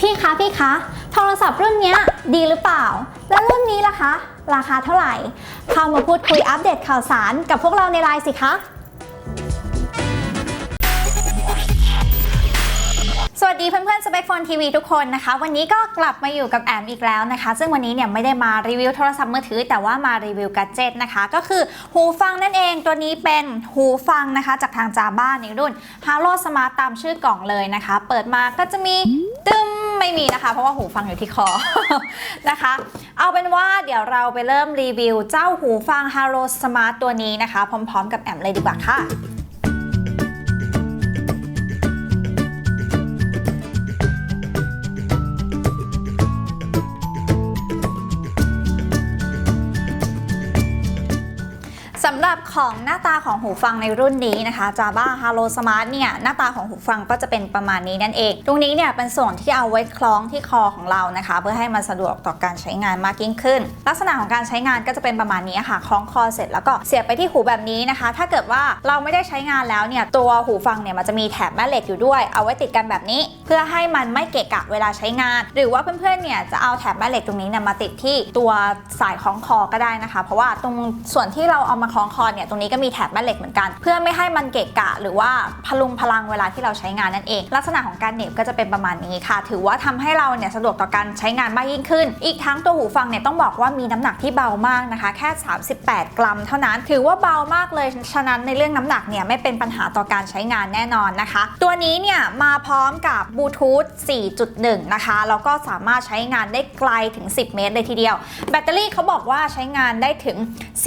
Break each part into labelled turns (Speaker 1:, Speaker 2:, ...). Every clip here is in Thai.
Speaker 1: พี่คะพี่คะโทรศัพท์รุ่นเนี้ยดีหรือเปล่า แล้วรุ่นนี้ล่ะคะ ราคาเท่าไหร่ เข้ามาพูดคุยอัปเดตข่าวสารกับพวกเราในไลน์สิคะสวัสดีเพื่อนๆ Spec Phone TV ทุกคนนะคะ วันนี้ก็กลับมาอยู่กับแอมอีกแล้วนะคะ ซึ่งวันนี้เนี่ยไม่ได้มารีวิวโทรศัพท์มือถือ แต่ว่ามารีวิวกัจเจตนะคะ ก็คือหูฟังนั่นเองตัวนี้เป็นหูฟังนะคะ จากทางจาบ้านในรุ่น Halo Smart ตามชื่อกล่องเลยนะคะ เปิดมาก็จะมีตึม ไม่มีนะคะ เพราะว่าหูฟังอยู่ที่คอ นะคะ เอาเป็นว่าเดี๋ยวเราไปเริ่มรีวิวเจ้าหูฟัง Halo Smart ตัวนี้นะคะ พร้อม ๆ กับแอมเลยดีกว่าค่ะ สำหรับของหน้าตาของหูฟังในรุ่นนี้นะคะ Java Halo Smart เนี่ยหน้าตาของหูฟังก็จะเป็นประมาณนี้นั่นเอง ตรงนี้เนี่ยเป็นส่วนที่เอาไว้คล้องที่คอของเรานะคะ เพื่อให้มันสะดวกต่อการใช้งานมากยิ่งขึ้น ลักษณะของการใช้งานก็จะเป็นประมาณนี้ค่ะ คล้องคอเสร็จแล้วก็เสียบไปที่หูแบบนี้นะคะ ถ้าเกิดว่าเราไม่ได้ใช้งานแล้วเนี่ยตัวหูฟังเนี่ยมันจะมีแถบแม่เหล็กอยู่ด้วย เอาไว้ติดกันแบบนี้ เพื่อให้มันไม่เกะกะเวลาใช้งาน หรือว่าเพื่อนๆเนี่ยจะเอาแถบแม่เหล็กตรงนี้เนี่ยมาติดที่ตัวสายคล้องคอก็ได้นะคะ เพราะว่าตรงส่วนที่เราเอามาคล้องคอเนี่ยตรงนี้ก็มีแถบแม่เหล็กเหมือนกัน เพื่อไม่ให้มันเกะกะ หรือว่าพลุงพลังเวลาที่เราใช้งานนั่นเอง ลักษณะของการเน็บก็จะเป็นประมาณนี้ค่ะ ถือว่าทำให้เราเนี่ยสะดวกต่อการใช้งานมากยิ่งขึ้น อีกทั้งตัวหูฟังเนี่ยต้องบอกว่ามีน้ำหนักที่เบามากนะคะ แค่ 38 กรัม เท่านั้น ถือว่าเบามากเลย ฉะนั้นในเรื่องน้ำหนักเนี่ยไม่เป็นปัญหาต่อการใช้งานแน่นอนนะคะ ตัวนี้เนี่ยมาพร้อมกับบลูทูธ 4.1 นะคะ แล้วก็สามารถใช้งานได้ไกลถึง 10 เมตรเลยทีเดียว แบตเตอรี่เขาบอกว่าใช้งานได้ถึง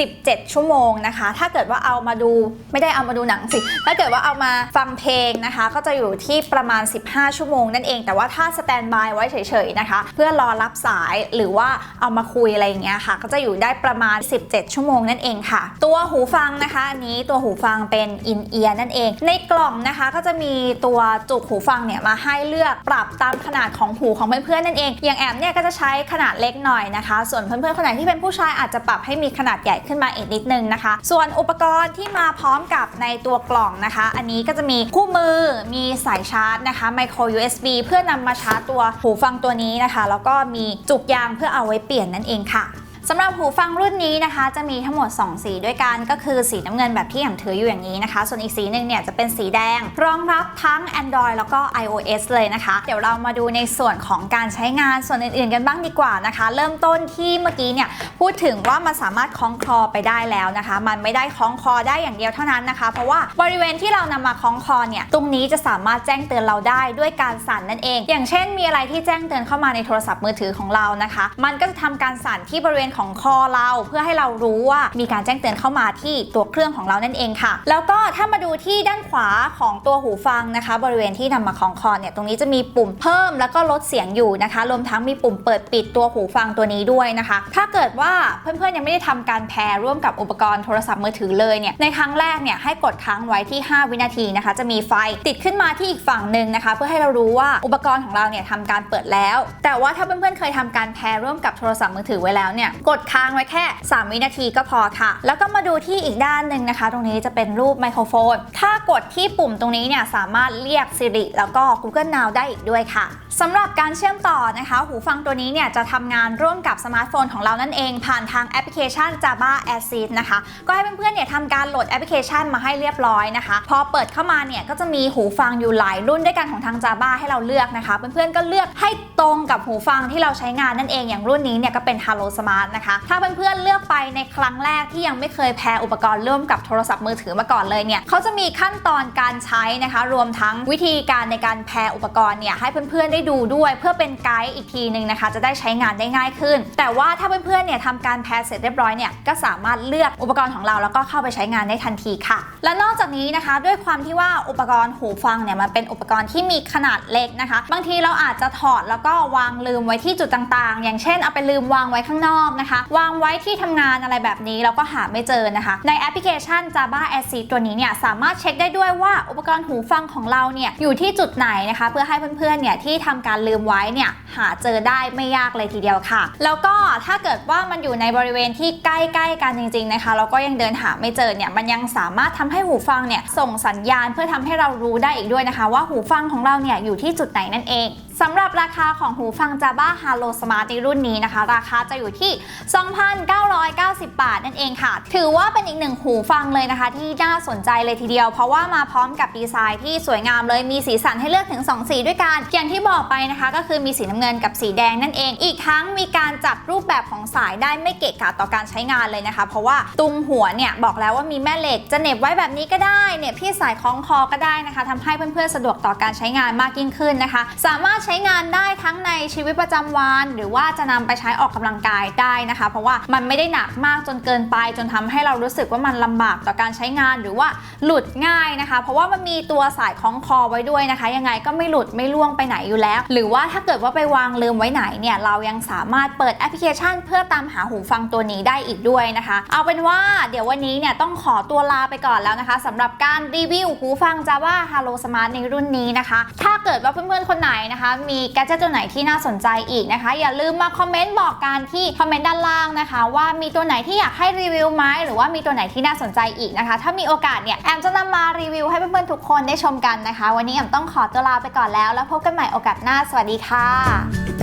Speaker 1: 17 ชั่วโมงนะคะ ถ้าเกิดว่าเอามาดูไม่ได้เอามาดูหนังสิ ถ้าเกิดว่าเอามาฟังเพลงนะคะ ก็จะอยู่ที่ประมาณ 15 ชั่วโมงนั่นเอง แต่ว่าถ้าสแตนบายไว้เฉยๆนะคะ เพื่อรอรับสายหรือว่าเอามาคุยอะไรอย่างเงี้ยค่ะ ก็จะอยู่ได้ประมาณ 17 ชั่วโมงนั่นเองค่ะ ตัวหูฟังนะคะอันนี้ตัวหูฟังเป็นอินเอียร์นั่นเอง ในกล่องนะคะก็จะมีตัวจุกหูฟังเนี่ยมาให้เลือกปรับตามขนาดของหูของเพื่อนๆนั่นเอง อย่างแอมเนี่ยก็จะใช้ขนาดเล็กหน่อยนะคะ ส่วนเพื่อนๆคนไหนที่เป็นผู้ชายอาจจะปรับให้มีขนาดใหญ่ขึ้นมาอีกนิดนึงนะคะส่วนอุปกรณ์ที่มาพร้อมกับในตัวกล่องนะคะ อันนี้ก็จะมีคู่มือมีสายชาร์จนะคะไมโคร USB เพื่อนำมาชาร์จตัวหูฟังตัวนี้นะคะ แล้วก็มีจุกยางเพื่อเอาไว้เปลี่ยนนั่นเองค่ะ สำหรับหูฟังรุ่นนี้นะคะ จะมีทั้งหมด 2 สีด้วยกันก็คือสีน้ำเงินแบบที่แอมถืออยู่อย่างนี้นะคะ ส่วนอีกสีหนึ่งเนี่ยจะเป็นสีแดง รองรับทั้ง Android แล้วก็ iOS เลยนะคะ เดี๋ยวเรามาดูในส่วนของการใช้งานส่วนอื่นๆกันบ้างดีกว่านะคะ เริ่มต้นที่เมื่อกี้เนี่ยพูดถึงว่ามันสามารถคล้องคอไปได้แล้วนะคะ มันไม่ได้คล้องคอได้อย่างเดียวเท่านั้นนะคะ เพราะว่าบริเวณที่เรานำมาคล้องคอเนี่ยตรงนี้จะสามารถแจ้งเตือนเราได้ด้วยการสั่นนั่นเอง อย่างเช่น มีอะไรที่แจ้งเตือนเข้ามาในโทรศัพท์มือถือของเรานะคะ มันก็จะทำการสั่นที่บริเวณของคอเราเพื่อให้เรารู้ว่ามีการแจ้งเตือนเข้ามาที่ตัวเครื่องของเรานั่นเองค่ะ แล้วก็ถ้ามาดูที่ด้านขวาของตัวหูฟังนะคะ บริเวณที่นำมาคล้องคอเนี่ยตรงนี้จะมีปุ่มเพิ่มแล้วก็ลดเสียงอยู่นะคะ รวมทั้งมีปุ่มเปิดปิดตัวหูฟังตัวนี้ด้วยนะคะ ถ้าเกิดว่าเพื่อนๆยังไม่ได้ทำการแพรร่วมกับอุปกรณ์โทรศัพท์มือถือเลยเนี่ยในครั้งแรกเนี่ยให้กดค้างไว้ที่ 5 วินาทีนะคะ จะมีไฟติดขึ้นมาที่อีกฝั่งหนึ่งนะคะ เพื่อให้เรารู้ว่าอุปกรณ์ของเราเนี่ยทำการเปิดแล้ว แต่ว่าถ้าเพื่อนๆเคยทำการแพรร่วมกับโทรศัพท์มือถือไว้แล้วเนี่ยกดค้างไว้แค่ 3 วินาทีก็พอค่ะ แล้วก็มาดูที่อีกด้านหนึ่งนะคะ ตรงนี้จะเป็นรูปไมโครโฟน ถ้ากดที่ปุ่มตรงนี้เนี่ยสามารถเรียก Siri แล้วก็ Google Now ได้อีกด้วยค่ะสำหรับการเชื่อมต่อนะคะ หูฟังตัวนี้เนี่ยจะทำงานร่วมกับสมาร์ทโฟนของเรานั่นเอง ผ่านทางแอปพลิเคชัน Java Assist นะคะ ก็ให้เพื่อนๆเนี่ยทำการโหลดแอปพลิเคชันมาให้เรียบร้อยนะคะ พอเปิดเข้ามาเนี่ยก็จะมีหูฟังอยู่หลายรุ่นด้วยกันของทาง Java ให้เราเลือกนะคะ เพื่อนๆก็เลือกให้ตรงกับหูฟังที่เราใช้งานนั่นเองอย่างรุ่นนี้เนี่ยก็เป็น Halo Smart นะคะ ถ้าเพื่อนๆเลือกไปในครั้งแรกที่ยังไม่เคยแพร์อุปกรณ์ร่วมกับโทรศัพท์มือถือมาก่อนเลยเนี่ยเขาจะมีขั้นตอนการใช้นะคะ รวมทั้งวิธีการในการแพร์อุปกรณ์เนี่ยให้เพื่อนๆได้ดูด้วย เพื่อเป็นไกด์อีกทีหนึ่งนะคะ จะได้ใช้งานได้ง่ายขึ้น แต่ว่าถ้าเพื่อนๆเนี่ยทำการแพร์เสร็จเรียบร้อยเนี่ยก็สามารถเลือกอุปกรณ์ของเราแล้วก็เข้าไปใช้งานได้ทันทีค่ะ และนอกจากนี้นะคะด้วยความที่ว่าอุปกรณ์หูฟังเนี่ยมันเป็นอุปกรณ์ที่มีขนาดเล็กนะคะ บางทีเราอาจจะถอดแล้วก็วางลืมไว้ที่จุดต่างๆ อย่างเช่นเอาไปลืมวางไว้ข้างนอกนะคะวางไว้ที่ทำงานอะไรแบบนี้เราก็หาไม่เจอนะคะ ในแอปพลิเคชัน Java a s s i ตัวนี้เนี่ยสามารถเช็คได้ด้วยว่าอุปกรณ์หูฟังของเราเนี่ยอยู่ที่จุดไหนนะคะ เพื่อให้เพื่อนๆเนี่ยที่ทำการลืมไว้เนี่ยหาเจอได้ไม่ยากเลยทีเดียวค่ะ แล้วก็ถ้าเกิดว่ามันอยู่ในบริเวณที่ใกล้ๆกันจริงๆนะคะเราก็ยังเดินหาไม่เจอเนี่ยมันยังสามารถทำให้หูฟังเนี่ยส่งสัญญาณเพื่อทำให้เรารู้ได้อีกด้วยนะคะ ว่าหูฟังของเราเนี่ยอยู่ที่จุดไหนนั่นเองสำหรับราคาของหูฟัง Jabra Halo Smart ในรุ่นนี้นะคะ ราคาจะอยู่ที่ 2,990 บาทนั่นเองค่ะ ถือว่าเป็นอีกหนึ่งหูฟังเลยนะคะ ที่น่าสนใจเลยทีเดียว เพราะว่ามาพร้อมกับดีไซน์ที่สวยงามเลยมีสีสันให้เลือกถึง 2 สีด้วยกัน อย่างที่บอกไปนะคะ ก็คือมีสีน้ำเงินกับสีแดงนั่นเอง อีกทั้งมีการจัดรูปแบบของสายได้ไม่เกะกะต่อการใช้งานเลยนะคะ เพราะว่าตุงหัวเนี่ยบอกแล้วว่ามีแม่เหล็กจะเน็บไว้แบบนี้ก็ได้เนี่ยพี่สายคล้องคอก็ได้นะคะทำให้เพื่อนๆสะดวกต่อการใช้งานมากยิ่งขึ้นนะคะ สามารถใช้งานได้ทั้งในชีวิตประจำวัน หรือว่าจะนำไปใช้ออกกำลังกายได้นะคะ เพราะว่ามันไม่ได้หนักมากจนเกินไป จนทำให้เรารู้สึกว่ามันลำบากต่อการใช้งานหรือว่าหลุดง่ายนะคะ เพราะว่ามันมีตัวสายคล้องคอไว้ด้วยนะคะ ยังไงก็ไม่หลุดไม่ล่วงไปไหนอยู่แล้ว หรือว่าถ้าเกิดว่าไปวางลืมไว้ไหนเนี่ยเรายังสามารถเปิดแอปพลิเคชัน เพื่อตามหาหูฟังตัวนี้ได้อีกด้วยนะคะ เอาเป็นว่าเดี๋ยววันนี้เนี่ยต้องขอตัวลาไปก่อนแล้วนะคะสำหรับการรีวิวหูฟัง Java Halo Smart ในรุ่นนี้นะคะ ถ้าเกิดว่าเพื่อนๆคนไหนนะคะมีแกจตัวไหนที่น่าสนใจอีกนะคะ อย่าลืมมาคอมเมนต์บอกกันที่คอมเมนต์ด้านล่างนะคะ ว่ามีตัวไหนที่อยากให้รีวิวไหมหรือว่ามีตัวไหนที่น่าสนใจอีกนะคะ ถ้ามีโอกาสเนี่ยแอมจะนำมารีวิวให้เพื่อนๆทุกคนได้ชมกันนะคะ วันนี้แอมต้องขอตัวลาไปก่อนแล้ว แล้วพบกันใหม่โอกาสหน้าสวัสดีค่ะ